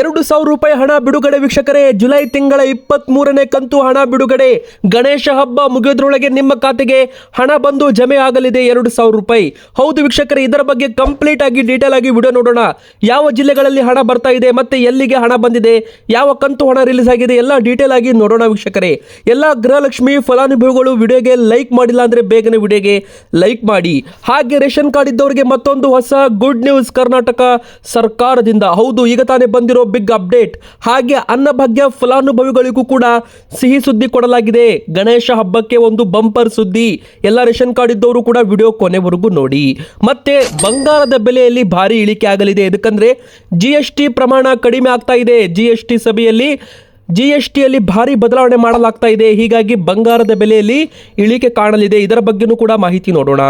ಎರಡು ಸಾವಿರ ರೂಪಾಯಿ ಹಣ ಬಿಡುಗಡೆ ವೀಕ್ಷಕರೇ, ಜುಲೈ ತಿಂಗಳ ಇಪ್ಪತ್ತ್ ಮೂರನೇ ಕಂತು ಹಣ ಬಿಡುಗಡೆ. ಗಣೇಶ ಹಬ್ಬ ಮುಗಿಯೋದ್ರೊಳಗೆ ನಿಮ್ಮ ಖಾತೆಗೆ ಹಣ ಬಂದು ಜಮೆ ಆಗಲಿದೆ ಎರಡು ಸಾವಿರ ರೂಪಾಯಿ. ಹೌದು ವೀಕ್ಷಕರೇ, ಇದರ ಬಗ್ಗೆ ಕಂಪ್ಲೀಟ್ ಆಗಿ ಡೀಟೇಲ್ ಆಗಿ ವಿಡಿಯೋ ನೋಡೋಣ. ಯಾವ ಜಿಲ್ಲೆಗಳಲ್ಲಿ ಹಣ ಬರ್ತಾ ಇದೆ ಮತ್ತೆ ಎಲ್ಲಿಗೆ ಹಣ ಬಂದಿದೆ, ಯಾವ ಕಂತು ಹಣ ರಿಲೀಸ್ ಆಗಿದೆ, ಎಲ್ಲ ಡೀಟೇಲ್ ಆಗಿ ನೋಡೋಣ ವೀಕ್ಷಕರೇ. ಎಲ್ಲ ಗೃಹಲಕ್ಷ್ಮಿ ಫಲಾನುಭವಿಗಳು ವಿಡಿಯೋಗೆ ಲೈಕ್ ಮಾಡಿಲ್ಲ ಅಂದ್ರೆ ಬೇಗನೆ ವಿಡಿಯೋಗೆ ಲೈಕ್ ಮಾಡಿ. ಹಾಗೆ ರೇಷನ್ ಕಾರ್ಡ್ ಇದ್ದವರಿಗೆ ಮತ್ತೊಂದು ಹೊಸ ಗುಡ್ ನ್ಯೂಸ್ ಕರ್ನಾಟಕ ಸರ್ಕಾರದಿಂದ. ಹೌದು, ಈಗ ತಾನೇ ಬಂದಿರೋ ಬಿಗ್ ಅಪ್ಡೇಟ್ ಹಾಗೆ ಅನ್ನಭಾಗ್ಯ ಫಲಾನುಭವಿಗಳಿಗೂ ಕೂಡ ಸಿಹಿ ಸುದ್ದಿ ಕೊಡಲಾಗಿದೆ. ಗಣೇಶ ಹಬ್ಬಕ್ಕೆ ಒಂದು ಬಂಪರ್ ಸುದ್ದಿ. ಎಲ್ಲ ರೇಷನ್ ಕಾರ್ಡ್ ಇದ್ದವರು ಕೂಡ ವಿಡಿಯೋ ಕೊನೆವರೆಗೂ ನೋಡಿ. ಮತ್ತೆ ಬಂಗಾರದ ಬೆಲೆಯಲ್ಲಿ ಭಾರಿ ಇಳಿಕೆ ಆಗಲಿದೆ. ಯಾಕಂದ್ರೆ ಜಿ ಎಸ್ ಟಿ ಪ್ರಮಾಣ ಕಡಿಮೆ ಆಗ್ತಾ ಇದೆ. ಜಿ ಎಸ್ ಟಿ ಸಭೆಯಲ್ಲಿ ಜಿ ಎಸ್ ಟಿಯಲ್ಲಿ ಭಾರಿ ಬದಲಾವಣೆ ಮಾಡಲಾಗ್ತಾ ಇದೆ. ಹೀಗಾಗಿ ಬಂಗಾರದ ಬೆಲೆಯಲ್ಲಿ ಇಳಿಕೆ ಕಾಣಲಿದೆ. ಇದರ ಬಗ್ಗೆನೂ ಕೂಡ ಮಾಹಿತಿ ನೋಡೋಣ.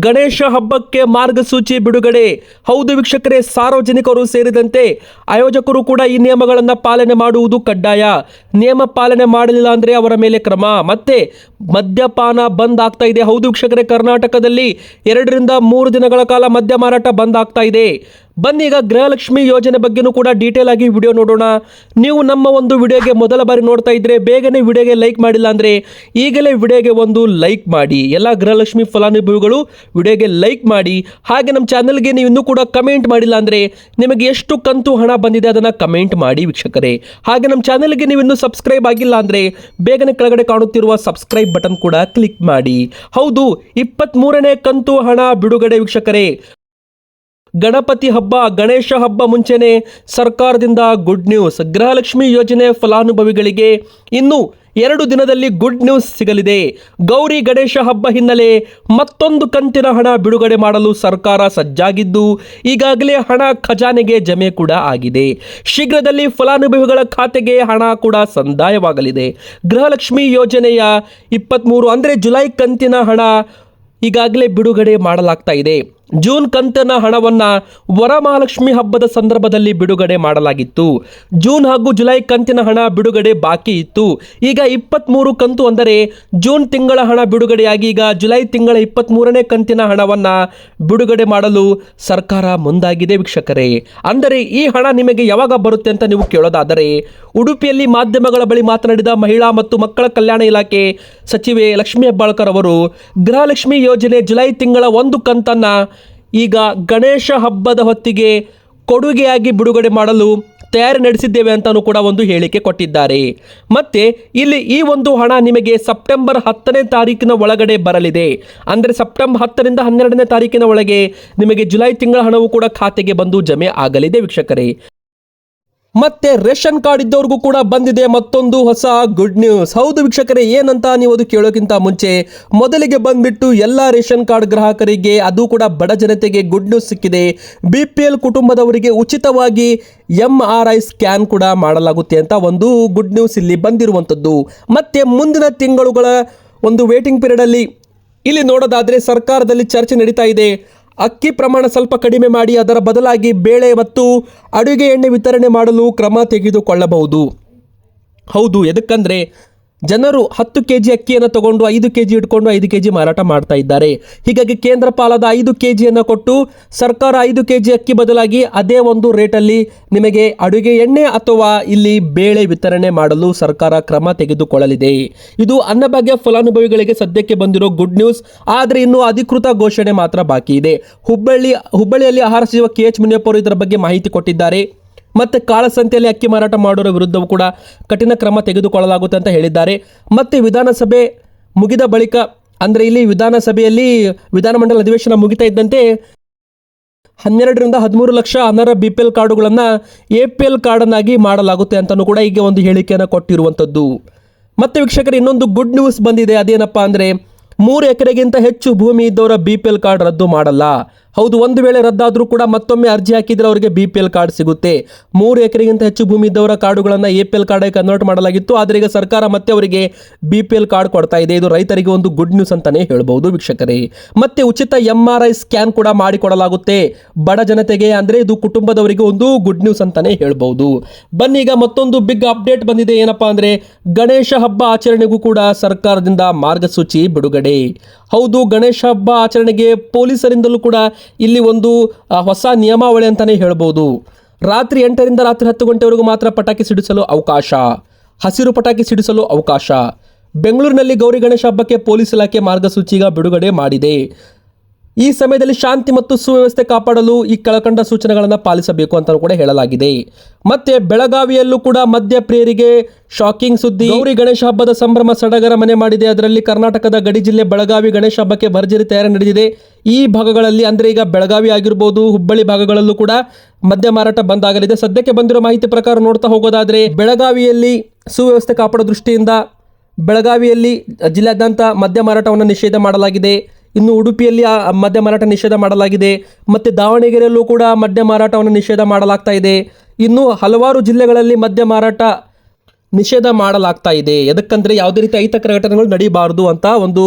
ಗಣೇಶ ಹಬ್ಬಕ್ಕೆ ಮಾರ್ಗಸೂಚಿ ಬಿಡುಗಡೆ. ಹೌದು ವೀಕ್ಷಕರೇ, ಸಾರ್ವಜನಿಕರು ಸೇರಿದಂತೆ ಆಯೋಜಕರು ಕೂಡ ಈ ನಿಯಮಗಳನ್ನು ಪಾಲನೆ ಮಾಡುವುದು ಕಡ್ಡಾಯ. ನಿಯಮ ಪಾಲನೆ ಮಾಡಲಿಲ್ಲ ಅಂದರೆ ಅವರ ಮೇಲೆ ಕ್ರಮ. ಮತ್ತೆ ಮದ್ಯಪಾನ ಬಂದ್ ಆಗ್ತಾ ಇದೆ. ಹೌದು ವೀಕ್ಷಕರೇ, ಕರ್ನಾಟಕದಲ್ಲಿ ಎರಡರಿಂದ ಮೂರು ದಿನಗಳ ಕಾಲ ಮದ್ಯ ಮಾರಾಟ ಬಂದ್ ಆಗ್ತಾ ಇದೆ. ಬನ್ನಿ ಈಗ ಗೃಹಲಕ್ಷ್ಮಿ ಯೋಜನೆ ಬಗ್ಗೆನೂ ಕೂಡ ಡೀಟೇಲ್ ಆಗಿ ವಿಡಿಯೋ ನೋಡೋಣ. ನೀವು ನಮ್ಮ ಒಂದು ವಿಡಿಯೋಗೆ ಮೊದಲ ಬಾರಿ ನೋಡ್ತಾ ಇದ್ರೆ ಬೇಗನೆ ವಿಡಿಯೋಗೆ ಲೈಕ್ ಮಾಡಿಲ್ಲ ಅಂದ್ರೆ ಈಗಲೇ ವಿಡಿಯೋಗೆ ಒಂದು ಲೈಕ್ ಮಾಡಿ. ಎಲ್ಲ ಗೃಹಲಕ್ಷ್ಮಿ ಫಲಾನುಭವಿಗಳು ವಿಡಿಯೋಗೆ ಲೈಕ್ ಮಾಡಿ. ಹಾಗೆ ನಮ್ಮ ಚಾನಲ್ಗೆ ನೀವು ಇನ್ನೂ ಕೂಡ ಕಮೆಂಟ್ ಮಾಡಿಲ್ಲ ಅಂದ್ರೆ ನಿಮಗೆ ಎಷ್ಟು ಕಂತು ಹಣ ಬಂದಿದೆ ಅದನ್ನ ಕಮೆಂಟ್ ಮಾಡಿ ವೀಕ್ಷಕರೇ. ಹಾಗೆ ನಮ್ಮ ಚಾನಲ್ಗೆ ನೀವು ಇನ್ನೂ ಸಬ್ಸ್ಕ್ರೈಬ್ ಆಗಿಲ್ಲ ಅಂದ್ರೆ ಬೇಗನೆ ಕೆಳಗಡೆ ಕಾಣುತ್ತಿರುವ ಸಬ್ಸ್ಕ್ರೈಬ್ ಬಟನ್ ಕೂಡ ಕ್ಲಿಕ್ ಮಾಡಿ. ಹೌದು ಇಪ್ಪತ್ತ್ ಕಂತು ಹಣ ಬಿಡುಗಡೆ ವೀಕ್ಷಕರೇ. ಗಣಪತಿ ಹಬ್ಬ, ಗಣೇಶ ಹಬ್ಬ ಮುಂಚೆನೆ ಸರ್ಕಾರದಿಂದ ಗುಡ್ ನ್ಯೂಸ್ ಗೃಹಲಕ್ಷ್ಮಿ ಯೋಜನೆ ಫಲಾನುಭವಿಗಳಿಗೆ ಇನ್ನು ಎರಡು ದಿನದಲ್ಲಿ ಗುಡ್ ನ್ಯೂಸ್ ಸಿಗಲಿದೆ. ಗೌರಿ ಗಣೇಶ ಹಬ್ಬ ಹಿನ್ನೆಲೆ ಮತ್ತೊಂದು ಕಂತಿನ ಹಣ ಬಿಡುಗಡೆ ಮಾಡಲು ಸರ್ಕಾರ ಸಜ್ಜಾಗಿದ್ದು, ಈಗಾಗಲೇ ಹಣ ಖಜಾನೆಗೆ ಜಮೆ ಕೂಡ ಆಗಿದೆ. ಶೀಘ್ರದಲ್ಲಿ ಫಲಾನುಭವಿಗಳ ಖಾತೆಗೆ ಹಣ ಕೂಡ ಸಂದಾಯವಾಗಲಿದೆ. ಗೃಹಲಕ್ಷ್ಮಿ ಯೋಜನೆಯ ಇಪ್ಪತ್ತ್ಮೂರು ಅಂದರೆ ಜುಲೈ ಕಂತಿನ ಹಣ ಈಗಾಗಲೇ ಬಿಡುಗಡೆ ಮಾಡಲಾಗ್ತಾ ಇದೆ. ಜೂನ್ ಕಂತಿನ ಹಣವನ್ನ ವರಮಹಾಲಕ್ಷ್ಮಿ ಹಬ್ಬದ ಸಂದರ್ಭದಲ್ಲಿ ಬಿಡುಗಡೆ ಮಾಡಲಾಗಿತ್ತು. ಜೂನ್ ಹಾಗೂ ಜುಲೈ ಕಂತಿನ ಹಣ ಬಿಡುಗಡೆ ಬಾಕಿ ಇತ್ತು. ಈಗ ಇಪ್ಪತ್ತ್ಮೂರು ಕಂತು ಅಂದರೆ ಜೂನ್ ತಿಂಗಳ ಹಣ ಬಿಡುಗಡೆಯಾಗಿ ಈಗ ಜುಲೈ ತಿಂಗಳ ಇಪ್ಪತ್ತ್ಮೂರನೇ ಕಂತಿನ ಹಣವನ್ನು ಬಿಡುಗಡೆ ಮಾಡಲು ಸರ್ಕಾರ ಮುಂದಾಗಿದೆ ವೀಕ್ಷಕರೇ. ಅಂದರೆ ಈ ಹಣ ನಿಮಗೆ ಯಾವಾಗ ಬರುತ್ತೆ ಅಂತ ನೀವು ಕೇಳೋದಾದರೆ ಉಡುಪಿಯಲ್ಲಿ ಮಾಧ್ಯಮಗಳ ಬಳಿ ಮಾತನಾಡಿದ ಮಹಿಳಾ ಮತ್ತು ಮಕ್ಕಳ ಕಲ್ಯಾಣ ಇಲಾಖೆ ಸಚಿವೆ ಲಕ್ಷ್ಮೀ ಹೆಬ್ಬಾಳ್ಕರ್ ಅವರು, ಗೃಹಲಕ್ಷ್ಮಿ ಯೋಜನೆ ಜುಲೈ ತಿಂಗಳ ಒಂದು ಕಂತನ್ನ ಈಗ ಗಣೇಶ ಹಬ್ಬದ ಹೊತ್ತಿಗೆ ಕೊಡುಗೆಯಾಗಿ ಬಿಡುಗಡೆ ಮಾಡಲು ತಯಾರಿ ನಡೆಸಿದ್ದೇವೆ ಅಂತಾನೂ ಕೂಡ ಒಂದು ಹೇಳಿಕೆ ಕೊಟ್ಟಿದ್ದಾರೆ. ಮತ್ತೆ ಇಲ್ಲಿ ಈ ಒಂದು ಹಣ ನಿಮಗೆ ಸೆಪ್ಟೆಂಬರ್ ಹತ್ತನೇ ತಾರೀಕಿನ ಒಳಗಡೆ ಬರಲಿದೆ. ಅಂದರೆ ಸೆಪ್ಟೆಂಬರ್ ಹತ್ತರಿಂದ ಹನ್ನೆರಡನೇ ತಾರೀಕಿನ ಒಳಗೆ ನಿಮಗೆ ಜುಲೈ ತಿಂಗಳ ಹಣವು ಕೂಡ ಖಾತೆಗೆ ಬಂದು ಜಮೆ ಆಗಲಿದೆ ವೀಕ್ಷಕರೇ. ಮತ್ತೆ ರೇಷನ್ ಕಾರ್ಡ್ ಇದ್ದವ್ರಿಗೂ ಕೂಡ ಬಂದಿದೆ ಮತ್ತೊಂದು ಹೊಸ ಗುಡ್ ನ್ಯೂಸ್ ಹೌದು ವೀಕ್ಷಕರೇ, ಏನಂತ ನೀವು ಅದು ಕೇಳೋಕ್ಕಿಂತ ಮುಂಚೆ, ಮೊದಲಿಗೆ ಬಂದ್ಬಿಟ್ಟು ಎಲ್ಲ ರೇಷನ್ ಕಾರ್ಡ್ ಗ್ರಾಹಕರಿಗೆ ಅದು ಕೂಡ ಬಡ ಜನತೆಗೆ ಗುಡ್ ನ್ಯೂಸ್ ಸಿಕ್ಕಿದೆ. ಬಿ ಪಿ ಎಲ್ ಕುಟುಂಬದವರಿಗೆ ಉಚಿತವಾಗಿ ಎಂ ಆರ್ ಐ ಸ್ಕ್ಯಾನ್ ಕೂಡ ಮಾಡಲಾಗುತ್ತೆ ಅಂತ ಒಂದು ಗುಡ್ ನ್ಯೂಸ್ ಇಲ್ಲಿ ಬಂದಿರುವಂಥದ್ದು. ಮತ್ತೆ ಮುಂದಿನ ತಿಂಗಳುಗಳ ಒಂದು ವೇಟಿಂಗ್ ಪೀರಿಯಡಲ್ಲಿ ಇಲ್ಲಿ ನೋಡೋದಾದರೆ ಸರ್ಕಾರದಲ್ಲಿ ಚರ್ಚೆ ನಡೀತಾ ಇದೆ. ಅಕ್ಕಿ ಪ್ರಮಾಣ ಸ್ವಲ್ಪ ಕಡಿಮೆ ಮಾಡಿ ಅದರ ಬದಲಾಗಿ ಬೇಳೆ ಮತ್ತು ಅಡುಗೆ ಎಣ್ಣೆ ವಿತರಣೆ ಮಾಡಲು ಕ್ರಮ ತೆಗೆದುಕೊಳ್ಳಬಹುದು. ಹೌದು, ಎದಕ್ಕಂದ್ರೆ ಜನರು ಹತ್ತು ಕೆಜಿ ಅಕ್ಕಿಯನ್ನು ತಗೊಂಡು ಐದು ಕೆಜಿ ಇಟ್ಕೊಂಡು ಐದು ಕೆಜಿ ಮಾರಾಟ ಮಾಡ್ತಾ ಇದ್ದಾರೆ. ಹೀಗಾಗಿ ಕೇಂದ್ರ ಪಾಲದ ಐದು ಕೆಜಿಯನ್ನು ಕೊಟ್ಟು ಸರ್ಕಾರ ಐದು ಕೆಜಿ ಅಕ್ಕಿ ಬದಲಾಗಿ ಅದೇ ಒಂದು ರೇಟಲ್ಲಿ ನಿಮಗೆ ಅಡುಗೆ ಎಣ್ಣೆ ಅಥವಾ ಇಲ್ಲಿ ಬೇಳೆ ವಿತರಣೆ ಮಾಡಲು ಸರ್ಕಾರ ಕ್ರಮ ತೆಗೆದುಕೊಳ್ಳಲಿದೆ. ಇದು ಅನ್ನಭಾಗ್ಯ ಫಲಾನುಭವಿಗಳಿಗೆ ಸದ್ಯಕ್ಕೆ ಬಂದಿರೋ ಗುಡ್ ನ್ಯೂಸ್. ಆದರೆ ಇನ್ನು ಅಧಿಕೃತ ಘೋಷಣೆ ಮಾತ್ರ ಬಾಕಿ ಇದೆ. ಹುಬ್ಬಳ್ಳಿ, ಹುಬ್ಬಳ್ಳಿಯಲ್ಲಿ ಆಹಾರ ಸಚಿವ ಕೆ ಎಚ್ ಮುನಿಯಪ್ಪ ಇದರ ಬಗ್ಗೆ ಮಾಹಿತಿ ಕೊಟ್ಟಿದ್ದಾರೆ. ಮತ್ತೆ ಕಾಳಸಂತೆಯಲ್ಲಿ ಅಕ್ಕಿ ಮಾರಾಟ ಮಾಡೋರ ವಿರುದ್ಧವೂ ಕೂಡ ಕಠಿಣ ಕ್ರಮ ತೆಗೆದುಕೊಳ್ಳಲಾಗುತ್ತೆ ಅಂತ ಹೇಳಿದ್ದಾರೆ. ಮತ್ತೆ ವಿಧಾನಸಭೆ ಮುಗಿದ ಬಳಿಕ, ಅಂದರೆ ಇಲ್ಲಿ ವಿಧಾನಸಭೆಯಲ್ಲಿ ವಿಧಾನಮಂಡಲ ಅಧಿವೇಶನ ಮುಗಿತಾ ಇದ್ದಂತೆ ಹನ್ನೆರಡರಿಂದ ಹದಿಮೂರು ಲಕ್ಷ ಅನರ್ಹ ಬಿ ಪಿ ಎಲ್ ಕಾರ್ಡುಗಳನ್ನು ಎ ಪಿ ಎಲ್ ಕಾರ್ಡನ್ನಾಗಿ ಮಾಡಲಾಗುತ್ತೆ ಅಂತಲೂ ಕೂಡ ಈಗ ಒಂದು ಹೇಳಿಕೆಯನ್ನು ಕೊಟ್ಟಿರುವಂಥದ್ದು. ಮತ್ತೆ ವೀಕ್ಷಕರು, ಇನ್ನೊಂದು ಗುಡ್ ನ್ಯೂಸ್ ಬಂದಿದೆ. ಅದೇನಪ್ಪ ಅಂದರೆ ಮೂರು ಎಕರೆಗಿಂತ ಹೆಚ್ಚು ಭೂಮಿ ಇದ್ದವರ ಬಿ ಪಿ ಎಲ್ ಕಾರ್ಡ್ ರದ್ದು ಮಾಡಲ್ಲ. ಹೌದು, ಒಂದು ವೇಳೆ ರದ್ದಾದರೂ ಕೂಡ ಮತ್ತೊಮ್ಮೆ ಅರ್ಜಿ ಹಾಕಿದರೆ ಅವರಿಗೆ ಬಿ ಪಿ ಎಲ್ ಕಾರ್ಡ್ ಸಿಗುತ್ತೆ. ಮೂರು ಎಕರೆಗಿಂತ ಹೆಚ್ಚು ಭೂಮಿ ಇದ್ದವರ ಕಾರ್ಡುಗಳನ್ನು A P L card convert ಮಾಡಲಾಗಿತ್ತು. ಆದರೆ ಈಗ ಸರ್ಕಾರ ಮತ್ತೆ ಅವರಿಗೆ ಬಿ ಪಿ ಎಲ್ ಕಾರ್ಡ್ ಕೊಡ್ತಾ ಇದೆ. ಇದು ರೈತರಿಗೆ ಒಂದು ಗುಡ್ ನ್ಯೂಸ್ ಅಂತಾನೆ ಹೇಳ್ಬಹುದು ವೀಕ್ಷಕರೇ. ಮತ್ತೆ ಉಚಿತ ಎಂ ಆರ್ ಐ ಸ್ಕ್ಯಾನ್ ಕೂಡ ಮಾಡಿಕೊಡಲಾಗುತ್ತೆ. ಬಡ ಜನತೆಗೆ ಅಂದರೆ ಇದು ಕುಟುಂಬದವರಿಗೆ ಒಂದು ಗುಡ್ ನ್ಯೂಸ್ ಅಂತಾನೆ ಹೇಳ್ಬಹುದು ಬನ್ನಿ, ಈಗ ಮತ್ತೊಂದು ಬಿಗ್ ಅಪ್ಡೇಟ್ ಬಂದಿದೆ. ಏನಪ್ಪಾ ಅಂದರೆ ಗಣೇಶ ಹಬ್ಬ ಆಚರಣೆಗೂ ಕೂಡ ಸರ್ಕಾರದಿಂದ ಮಾರ್ಗಸೂಚಿ ಬಿಡುಗಡೆ. ಹೌದು, ಗಣೇಶ ಹಬ್ಬ ಆಚರಣೆಗೆ ಪೊಲೀಸರಿಂದಲೂ ಕೂಡ ಇಲ್ಲಿ ಒಂದು ಹೊಸ ನಿಯಮಾವಳಿ ಅಂತಲೇ ಹೇಳ್ಬೋದು. ರಾತ್ರಿ ಎಂಟರಿಂದ ರಾತ್ರಿ ಹತ್ತು ಗಂಟೆವರೆಗೂ ಮಾತ್ರ ಪಟಾಕಿ ಸಿಡಿಸಲು ಅವಕಾಶ. ಹಸಿರು ಪಟಾಕಿ ಸಿಡಿಸಲು ಅವಕಾಶ. ಬೆಂಗಳೂರಿನಲ್ಲಿ ಗೌರಿ ಗಣೇಶ ಹಬ್ಬಕ್ಕೆ ಪೊಲೀಸ್ ಇಲಾಖೆ ಮಾರ್ಗಸೂಚಿಗ ಬಿಡುಗಡೆ ಮಾಡಿದೆ. ಈ ಸಮಯದಲ್ಲಿ ಶಾಂತಿ ಮತ್ತು ಸುವ್ಯವಸ್ಥೆ ಕಾಪಾಡಲು ಈ ಕೆಳಕಂಡ ಸೂಚನೆಗಳನ್ನು ಪಾಲಿಸಬೇಕು ಅಂತ ಕೂಡ ಹೇಳಲಾಗಿದೆ. ಮತ್ತೆ ಬೆಳಗಾವಿಯಲ್ಲೂ ಕೂಡ ಮದ್ಯ ಪ್ರಿಯರಿಗೆ ಶಾಕಿಂಗ್ ಸುದ್ದಿ. ಗೌರಿ ಗಣೇಶ ಹಬ್ಬದ ಸಂಭ್ರಮ ಸಡಗರ ಮನೆ ಮಾಡಿದೆ. ಅದರಲ್ಲಿ ಕರ್ನಾಟಕದ ಗಡಿ ಜಿಲ್ಲೆ ಬೆಳಗಾವಿ ಗಣೇಶ ಹಬ್ಬಕ್ಕೆ ಭರ್ಜರಿ ತಯಾರಿ ನಡೆದಿದೆ. ಈ ಭಾಗಗಳಲ್ಲಿ ಅಂದ್ರೆ ಈಗ ಬೆಳಗಾವಿ ಆಗಿರ್ಬೋದು, ಹುಬ್ಬಳ್ಳಿ ಭಾಗಗಳಲ್ಲೂ ಕೂಡ ಮದ್ಯ ಮಾರಾಟ ಬಂದಾಗಲಿದೆ. ಸದ್ಯಕ್ಕೆ ಬಂದಿರೋ ಮಾಹಿತಿ ಪ್ರಕಾರ ನೋಡ್ತಾ ಹೋಗೋದಾದ್ರೆ, ಬೆಳಗಾವಿಯಲ್ಲಿ ಸುವ್ಯವಸ್ಥೆ ಕಾಪಾಡೋ ದೃಷ್ಟಿಯಿಂದ ಬೆಳಗಾವಿಯಲ್ಲಿ ಜಿಲ್ಲಾದ್ಯಂತ ಮದ್ಯ ಮಾರಾಟವನ್ನು ನಿಷೇಧ ಮಾಡಲಾಗಿದೆ. ಇನ್ನು ಉಡುಪಿಯಲ್ಲಿ ಮದ್ಯ ಮಾರಾಟ ನಿಷೇಧ ಮಾಡಲಾಗಿದೆ. ಮತ್ತು ದಾವಣಗೆರೆಯಲ್ಲೂ ಕೂಡ ಮದ್ಯ ಮಾರಾಟವನ್ನು ನಿಷೇಧ ಮಾಡಲಾಗ್ತಾ ಇದೆ. ಇನ್ನು ಹಲವಾರು ಜಿಲ್ಲೆಗಳಲ್ಲಿ ಮದ್ಯ ಮಾರಾಟ ನಿಷೇಧ ಮಾಡಲಾಗ್ತಾ ಇದೆ. ಯಾವುದೇ ರೀತಿ ಅಹಿತಕರ ಘಟನೆಗಳು ನಡೀಬಾರದು ಅಂತ ಒಂದು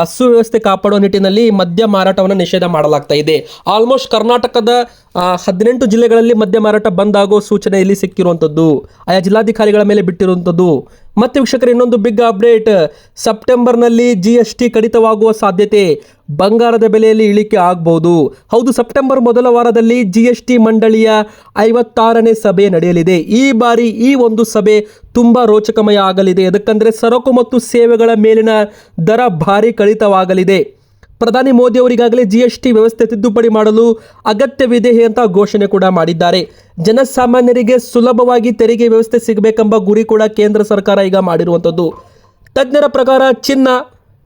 ಅಸುವ್ಯವಸ್ಥೆ ಸುವ್ಯವಸ್ಥೆ ಕಾಪಾಡುವ ನಿಟ್ಟಿನಲ್ಲಿ ಮದ್ಯ ಮಾರಾಟವನ್ನು ನಿಷೇಧ ಮಾಡಲಾಗ್ತಾ ಇದೆ. ಆಲ್ಮೋಸ್ಟ್ ಕರ್ನಾಟಕದ ಹದಿನೆಂಟು ಜಿಲ್ಲೆಗಳಲ್ಲಿ ಮದ್ಯ ಮಾರಾಟ ಬಂದ್ ಆಗೋ ಸೂಚನೆ ಇಲ್ಲಿ ಸಿಕ್ಕಿರುವಂಥದ್ದು. ಆಯಾ ಜಿಲ್ಲಾಧಿಕಾರಿಗಳ ಮೇಲೆ ಬಿಟ್ಟಿರುವಂಥದ್ದು. ಮತ್ತೆ ವೀಕ್ಷಕರು, ಇನ್ನೊಂದು ಬಿಗ್ ಅಪ್ಡೇಟ್ ಸೆಪ್ಟೆಂಬರ್ನಲ್ಲಿ ಜಿ ಎಸ್ ಟಿ ಕಡಿತವಾಗುವ ಸಾಧ್ಯತೆ ಬಂಗಾರದ ಬೆಲೆಯಲ್ಲಿ ಇಳಿಕೆ ಆಗಬಹುದು ಹೌದು, ಸೆಪ್ಟೆಂಬರ್ ಮೊದಲ ವಾರದಲ್ಲಿ ಜಿ ಎಸ್ ಟಿ ಮಂಡಳಿಯ ಐವತ್ತಾರನೇ ಸಭೆ ನಡೆಯಲಿದೆ. ಈ ಬಾರಿ ಈ ಒಂದು ಸಭೆ ತುಂಬ ರೋಚಕಮಯ ಆಗಲಿದೆ. ಅದಕ್ಕಂದರೆ ಸರಕು ಮತ್ತು ಸೇವೆಗಳ ಮೇಲಿನ ದರ ಭಾರಿ ಕಡಿತವಾಗಲಿದೆ. ಪ್ರಧಾನಿ ಮೋದಿ ಅವರಿಗಾಗಲೇ ಜಿ ಎಸ್ ಟಿ ವ್ಯವಸ್ಥೆ ತಿದ್ದುಪಡಿ ಮಾಡಲು ಅಗತ್ಯವಿದೆ ಅಂತ ಘೋಷಣೆ ಕೂಡ ಮಾಡಿದ್ದಾರೆ. ಜನಸಾಮಾನ್ಯರಿಗೆ ಸುಲಭವಾಗಿ ತೆರಿಗೆ ವ್ಯವಸ್ಥೆ ಸಿಗಬೇಕೆಂಬ ಗುರಿ ಕೂಡ ಕೇಂದ್ರ ಸರ್ಕಾರ ಈಗ ಮಾಡಿರುವಂಥದ್ದು. ತಜ್ಞರ ಪ್ರಕಾರ ಚಿನ್ನ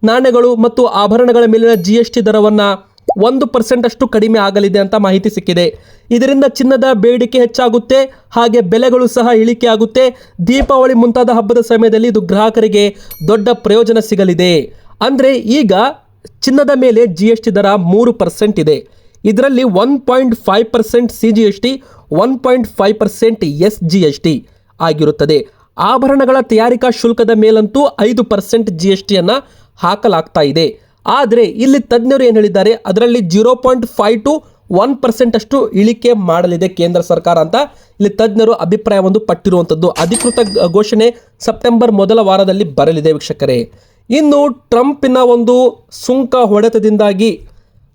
ನಾಣ್ಯಗಳು ಮತ್ತು ಆಭರಣಗಳ ಮೇಲಿನ ಜಿ ಎಸ್ ಟಿ ದರವನ್ನು ಒಂದು ಪರ್ಸೆಂಟ್ ಅಷ್ಟು ಕಡಿಮೆ ಆಗಲಿದೆ ಅಂತ ಮಾಹಿತಿ ಸಿಕ್ಕಿದೆ. ಇದರಿಂದ ಚಿನ್ನದ ಬೇಡಿಕೆ ಹೆಚ್ಚಾಗುತ್ತೆ, ಹಾಗೆ ಬೆಲೆಗಳು ಸಹ ಇಳಿಕೆ ಆಗುತ್ತೆ. ದೀಪಾವಳಿ ಮುಂತಾದ ಹಬ್ಬದ ಸಮಯದಲ್ಲಿ ಇದು ಗ್ರಾಹಕರಿಗೆ ದೊಡ್ಡ ಪ್ರಯೋಜನ ಸಿಗಲಿದೆ. ಅಂದರೆ ಈಗ ಚಿನ್ನದ ಮೇಲೆ ಜಿ ಎಸ್ ಟಿ ದರ ಮೂರು ಪರ್ಸೆಂಟ್ ಇದೆ. ಇದರಲ್ಲಿ one point five percent C G S T one point five percent S G S T ಆಗಿರುತ್ತದೆ. ಆಭರಣಗಳ ತಯಾರಿಕಾ ಶುಲ್ಕದ ಮೇಲಂತೂ ಐದು ಪರ್ಸೆಂಟ್ ಜಿ ಎಸ್ ಟಿಯನ್ನು ಹಾಕಲಾಗ್ತಾ ಇದೆ. ಆದರೆ ಇಲ್ಲಿ ತಜ್ಞರು ಏನು ಹೇಳಿದ್ದಾರೆ? ಅದರಲ್ಲಿ zero point five to one percent ಅಷ್ಟು ಇಳಿಕೆ ಮಾಡಲಿದೆ ಕೇಂದ್ರ ಸರ್ಕಾರ ಅಂತ ಇಲ್ಲಿ ತಜ್ಞರು ಅಭಿಪ್ರಾಯವೊಂದು ಪಟ್ಟಿರುವಂಥದ್ದು ಅಧಿಕೃತ ಘೋಷಣೆ ಸೆಪ್ಟೆಂಬರ್ ಮೊದಲ ವಾರದಲ್ಲಿ ಬರಲಿದೆ ವೀಕ್ಷಕರೇ. ಇನ್ನು ಟ್ರಂಪಿನ ಒಂದು ಸುಂಕ ಹೊಡೆತದಿಂದಾಗಿ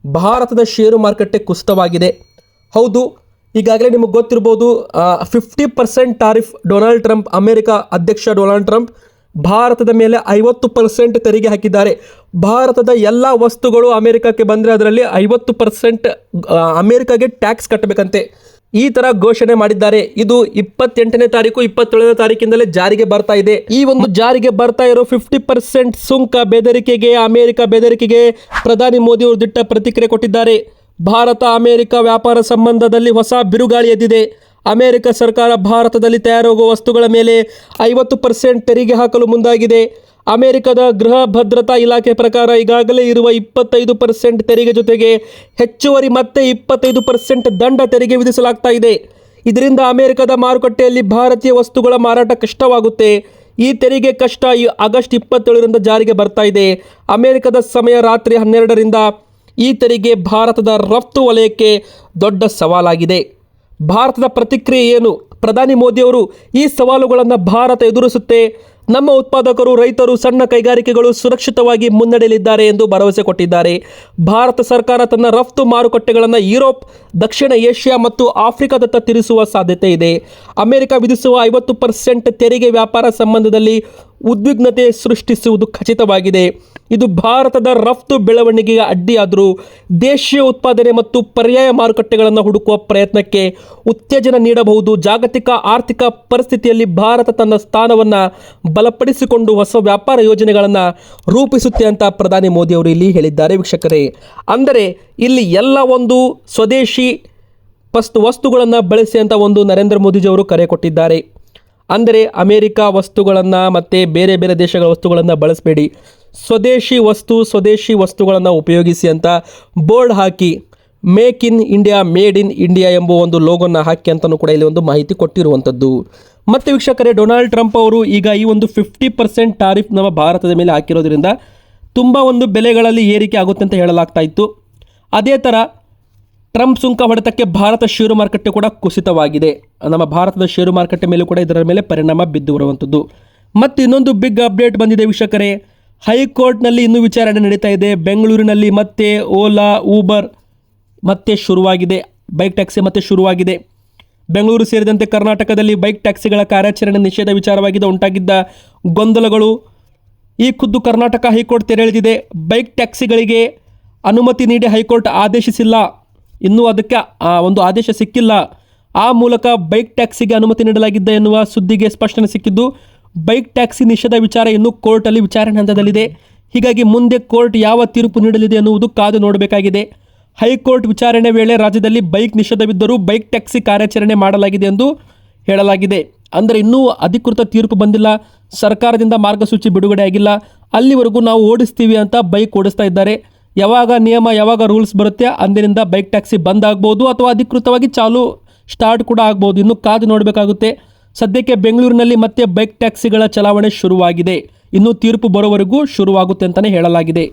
ಭಾರತದ ಷೇರು ಮಾರುಕಟ್ಟೆ ಕುಸಿತವಾಗಿದೆ. ಹೌದು, ಈಗಾಗಲೇ ನಿಮಗೆ ಗೊತ್ತಿರ್ಬೋದು fifty percent tariff Donald Trump, America ಅಧ್ಯಕ್ಷ ಡೊನಾಲ್ಡ್ ಟ್ರಂಪ್ ಭಾರತದ ಮೇಲೆ ಐವತ್ತು ಪರ್ಸೆಂಟ್ ತೆರಿಗೆ ಹಾಕಿದ್ದಾರೆ. ಭಾರತದ ಎಲ್ಲ ವಸ್ತುಗಳು ಅಮೆರಿಕಕ್ಕೆ ಬಂದರೆ ಅದರಲ್ಲಿ ಐವತ್ತು ಪರ್ಸೆಂಟ್ ಅಮೆರಿಕಾಗೆ ಟ್ಯಾಕ್ಸ್ ಕಟ್ಟಬೇಕಂತೆ. ಈ ತರ ಘೋಷಣೆ ಮಾಡಿದ್ದಾರೆ. ಇದು ಇಪ್ಪತ್ತೆಂಟನೇ ತಾರೀಕು, ಇಪ್ಪತ್ತೇಳನೇ ತಾರೀಕಿಂದಲೇ ಜಾರಿಗೆ ಬರ್ತಾ ಇದೆ. ಈ ಒಂದು ಜಾರಿಗೆ ಬರ್ತಾ ಇರೋ ಫಿಫ್ಟಿ ಪರ್ಸೆಂಟ್ ಸುಂಕ ಬೆದರಿಕೆಗೆ, ಅಮೆರಿಕ ಬೆದರಿಕೆಗೆ ಪ್ರಧಾನಿ ಮೋದಿ ಅವರು ದಿಟ್ಟ ಪ್ರತಿಕ್ರಿಯೆ ಕೊಟ್ಟಿದ್ದಾರೆ. ಭಾರತ, ಅಮೆರಿಕ ವ್ಯಾಪಾರ ಸಂಬಂಧದಲ್ಲಿ ಹೊಸ ಬಿರುಗಾಳಿ ಎದ್ದಿದೆ. ಅಮೆರಿಕ ಸರ್ಕಾರ ಭಾರತದಲ್ಲಿ ತಯಾರಾಗುವ ವಸ್ತುಗಳ ಮೇಲೆ ಐವತ್ತು ಪರ್ಸೆಂಟ್ ತೆರಿಗೆ ಹಾಕಲು ಮುಂದಾಗಿದೆ. ಅಮೆರಿಕದ ಗೃಹ ಭದ್ರತಾ ಇಲಾಖೆ ಪ್ರಕಾರ ಈಗಾಗಲೇ ಇರುವ ಇಪ್ಪತ್ತೈದು ಪರ್ಸೆಂಟ್ ತೆರಿಗೆ ಜೊತೆಗೆ ಹೆಚ್ಚುವರಿ ಮತ್ತೆ ಇಪ್ಪತ್ತೈದು ಪರ್ಸೆಂಟ್ ದಂಡ ತೆರಿಗೆ ವಿಧಿಸಲಾಗ್ತಾ ಇದೆ. ಇದರಿಂದ ಅಮೆರಿಕದ ಮಾರುಕಟ್ಟೆಯಲ್ಲಿ ಭಾರತೀಯ ವಸ್ತುಗಳ ಮಾರಾಟ ಕಷ್ಟವಾಗುತ್ತೆ. ಈ ತೆರಿಗೆ ಕಷ್ಟ ಈ ಆಗಸ್ಟ್ ಇಪ್ಪತ್ತೇಳರಿಂದ ಜಾರಿಗೆ ಬರ್ತಾ ಇದೆ. ಅಮೆರಿಕದ ಸಮಯ ರಾತ್ರಿ ಹನ್ನೆರಡರಿಂದ ಈ ತೆರಿಗೆ ಭಾರತದ ರಫ್ತು ವಲಯಕ್ಕೆ ದೊಡ್ಡ ಸವಾಲಾಗಿದೆ. ಭಾರತದ ಪ್ರತಿಕ್ರಿಯೆ ಏನು? ಪ್ರಧಾನಿ ಮೋದಿಯವರು ಈ ಸವಾಲುಗಳನ್ನು ಭಾರತ ಎದುರಿಸುತ್ತೆ. ನಮ್ಮ ಉತ್ಪಾದಕರು, ರೈತರು ಸಣ್ಣ ಕೈಗಾರಿಕೆಗಳು ಸುರಕ್ಷಿತವಾಗಿ ಮುನ್ನಡೆಯಲಿದ್ದಾರೆ ಎಂದು ಭರವಸೆ ಕೊಟ್ಟಿದ್ದಾರೆ. ಭಾರತ ಸರ್ಕಾರ ತನ್ನ ರಫ್ತು ಮಾರುಕಟ್ಟೆಗಳನ್ನು ಯುರೋಪ್, ದಕ್ಷಿಣ ಏಷ್ಯಾ ಮತ್ತು ಆಫ್ರಿಕಾದತ್ತ ತಿರುಸುವ ಸಾಧ್ಯತೆ ಇದೆ. ಅಮೆರಿಕ ವಿಧಿಸುವ ಐವತ್ತು ಪರ್ಸೆಂಟ್ ತೆರಿಗೆ ವ್ಯಾಪಾರ ಸಂಬಂಧದಲ್ಲಿ ಉದ್ವಿಗ್ನತೆ ಸೃಷ್ಟಿಸುವುದು ಖಚಿತವಾಗಿದೆ. ಇದು ಭಾರತದ ರಫ್ತು ಬೆಳವಣಿಗೆಗೆ ಅಡ್ಡಿಯಾದರೂ ದೇಶೀಯ ಉತ್ಪಾದನೆ ಮತ್ತು ಪರ್ಯಾಯ ಮಾರುಕಟ್ಟೆಗಳನ್ನು ಹುಡುಕುವ ಪ್ರಯತ್ನಕ್ಕೆ ಉತ್ತೇಜನ ನೀಡಬಹುದು. ಜಾಗತಿಕ ಆರ್ಥಿಕ ಪರಿಸ್ಥಿತಿಯಲ್ಲಿ ಭಾರತ ತನ್ನ ಸ್ಥಾನವನ್ನು ಬಲಪಡಿಸಿಕೊಂಡು ಹೊಸ ವ್ಯಾಪಾರ ಯೋಜನೆಗಳನ್ನು ರೂಪಿಸುತ್ತೆ ಅಂತ ಪ್ರಧಾನಿ ಮೋದಿ ಅವರು ಇಲ್ಲಿ ಹೇಳಿದ್ದಾರೆ ವೀಕ್ಷಕರೇ. ಅಂದರೆ ಇಲ್ಲಿ ಎಲ್ಲ ಒಂದು ಸ್ವದೇಶಿ ವಸ್ತು ವಸ್ತುಗಳನ್ನು ಬಳಸಿ ಅಂತ ಒಂದು ನರೇಂದ್ರ ಮೋದಿಜಿಯವರು ಕರೆ ಕೊಟ್ಟಿದ್ದಾರೆ. ಅಂದರೆ ಅಮೇರಿಕ ವಸ್ತುಗಳನ್ನು ಮತ್ತು ಬೇರೆ ಬೇರೆ ದೇಶಗಳ ವಸ್ತುಗಳನ್ನು ಬಳಸಬೇಡಿ. ಸ್ವದೇಶಿ ವಸ್ತು, ಸ್ವದೇಶಿ ವಸ್ತುಗಳನ್ನು ಉಪಯೋಗಿಸಿ ಅಂತ board hockey, make in India, made in India ಎಂಬ ಒಂದು ಲೋಗೋನ ಹಾಕಿ ಅಂತಲೂ ಕೂಡ ಇಲ್ಲಿ ಒಂದು ಮಾಹಿತಿ ಕೊಟ್ಟಿರುವಂಥದ್ದು ಮತ್ತು ವೀಕ್ಷಕರೇ, ಡೊನಾಲ್ಡ್ ಟ್ರಂಪ್ ಅವರು ಈಗ ಈ ಒಂದು ಫಿಫ್ಟಿ ಪರ್ಸೆಂಟ್ ಟಾರಿಫ್ ನಮ್ಮ ಭಾರತದ ಮೇಲೆ ಹಾಕಿರೋದ್ರಿಂದ ತುಂಬ ಒಂದು ಬೆಲೆಗಳಲ್ಲಿ ಏರಿಕೆ ಆಗುತ್ತೆ ಅಂತ ಹೇಳಲಾಗ್ತಾ ಇತ್ತು. ಅದೇ ಥರ ಟ್ರಂಪ್ ಸುಂಕ ಹೊಡೆತಕ್ಕೆ ಭಾರತ ಷೇರು ಮಾರುಕಟ್ಟೆ ಕೂಡ ಕುಸಿತವಾಗಿದೆ. ನಮ್ಮ ಭಾರತದ ಷೇರು ಮಾರುಕಟ್ಟೆ ಮೇಲೂ ಕೂಡ ಇದರ ಮೇಲೆ ಪರಿಣಾಮ ಬಿದ್ದು ಬರುವಂಥದ್ದು ಮತ್ತು ಇನ್ನೊಂದು ಬಿಗ್ ಅಪ್ಡೇಟ್ ಬಂದಿದೆ ವೀಕ್ಷಕರೇ. ಹೈಕೋರ್ಟ್ನಲ್ಲಿ ಇನ್ನೂ ವಿಚಾರಣೆ ನಡೀತಾ ಇದೆ. ಬೆಂಗಳೂರಿನಲ್ಲಿ ಮತ್ತೆ ಓಲಾ, ಊಬರ್ ಮತ್ತೆ ಶುರುವಾಗಿದೆ. ಬೈಕ್ ಟ್ಯಾಕ್ಸಿ ಮತ್ತೆ ಶುರುವಾಗಿದೆ. ಬೆಂಗಳೂರು ಸೇರಿದಂತೆ ಕರ್ನಾಟಕದಲ್ಲಿ ಬೈಕ್ ಟ್ಯಾಕ್ಸಿಗಳ ಕಾರ್ಯಾಚರಣೆ ನಿಷೇಧ ವಿಚಾರವಾಗಿದ್ದ ಉಂಟಾಗಿದ್ದ ಗೊಂದಲಗಳು. ಈ ಖುದ್ದು ಕರ್ನಾಟಕ ಹೈಕೋರ್ಟ್ ತೆರೆಳಿದಿದೆ ಬೈಕ್ ಟ್ಯಾಕ್ಸಿಗಳಿಗೆ ಅನುಮತಿ ನೀಡಿ ಹೈಕೋರ್ಟ್ ಆದೇಶಿಸಿಲ್ಲ. ಇನ್ನೂ ಅದಕ್ಕೆ ಆ, ಒಂದು ಆದೇಶ ಸಿಕ್ಕಿಲ್ಲ. ಆ ಮೂಲಕ ಬೈಕ್ ಟ್ಯಾಕ್ಸಿಗೆ ಅನುಮತಿ ನೀಡಲಾಗಿದ್ದ ಎನ್ನುವ ಸುದ್ದಿಗೆ ಸ್ಪಷ್ಟನೆ ಸಿಕ್ಕಿದ್ದು ಬೈಕ್ ಟ್ಯಾಕ್ಸಿ ನಿಷೇಧ ವಿಚಾರ ಇನ್ನೂ ಕೋರ್ಟಲ್ಲಿ ವಿಚಾರಣೆ ಹಂತದಲ್ಲಿದೆ. ಹೀಗಾಗಿ ಮುಂದೆ ಕೋರ್ಟ್ ಯಾವ ತೀರ್ಪು ನೀಡಲಿದೆ ಎನ್ನುವುದು ಕಾದು ನೋಡಬೇಕಾಗಿದೆ. ಹೈಕೋರ್ಟ್ ವಿಚಾರಣೆ ವೇಳೆ ರಾಜ್ಯದಲ್ಲಿ ಬೈಕ್ ನಿಷೇಧವಿದ್ದರೂ ಬೈಕ್ ಟ್ಯಾಕ್ಸಿ ಕಾರ್ಯಾಚರಣೆ ಮಾಡಲಾಗಿದೆ ಎಂದು ಹೇಳಲಾಗಿದೆ. ಅಂದರೆ ಇನ್ನೂ ಅಧಿಕೃತ ತೀರ್ಪು ಬಂದಿಲ್ಲ ಸರ್ಕಾರದಿಂದ ಮಾರ್ಗಸೂಚಿ ಬಿಡುಗಡೆ ಆಗಿಲ್ಲ ಅಲ್ಲಿವರೆಗೂ ನಾವು ಓಡಿಸ್ತೀವಿ ಅಂತ ಬೈಕ್ ಓಡಿಸ್ತಾ ಇದ್ದಾರೆ. ಯಾವಾಗ ನಿಯಮ, ಯಾವಾಗ ರೂಲ್ಸ್ ಬರುತ್ತೆ ಅಂದಿನಿಂದ ಬೈಕ್ ಟ್ಯಾಕ್ಸಿ ಬಂದ್ ಆಗ್ಬೋದು ಅಥವಾ ಅಧಿಕೃತವಾಗಿ ಚಾಲು ಸ್ಟಾರ್ಟ್ ಕೂಡ ಆಗ್ಬೋದು. ಇನ್ನು ಕಾದು ನೋಡಬೇಕಾಗುತ್ತೆ. ಸದ್ಯಕ್ಕೆ ಬೆಂಗಳೂರಿನಲ್ಲಿ ಮತ್ತೆ ಬೈಕ್ ಟ್ಯಾಕ್ಸಿಗಳ ಚಲಾವಣೆ ಶುರುವಾಗಿದೆ. ಇನ್ನು ತೀರ್ಪು ಬರೋವರೆಗೂ ಶುರುವಾಗುತ್ತೆ ಅಂತಲೇ ಹೇಳಲಾಗಿದೆ.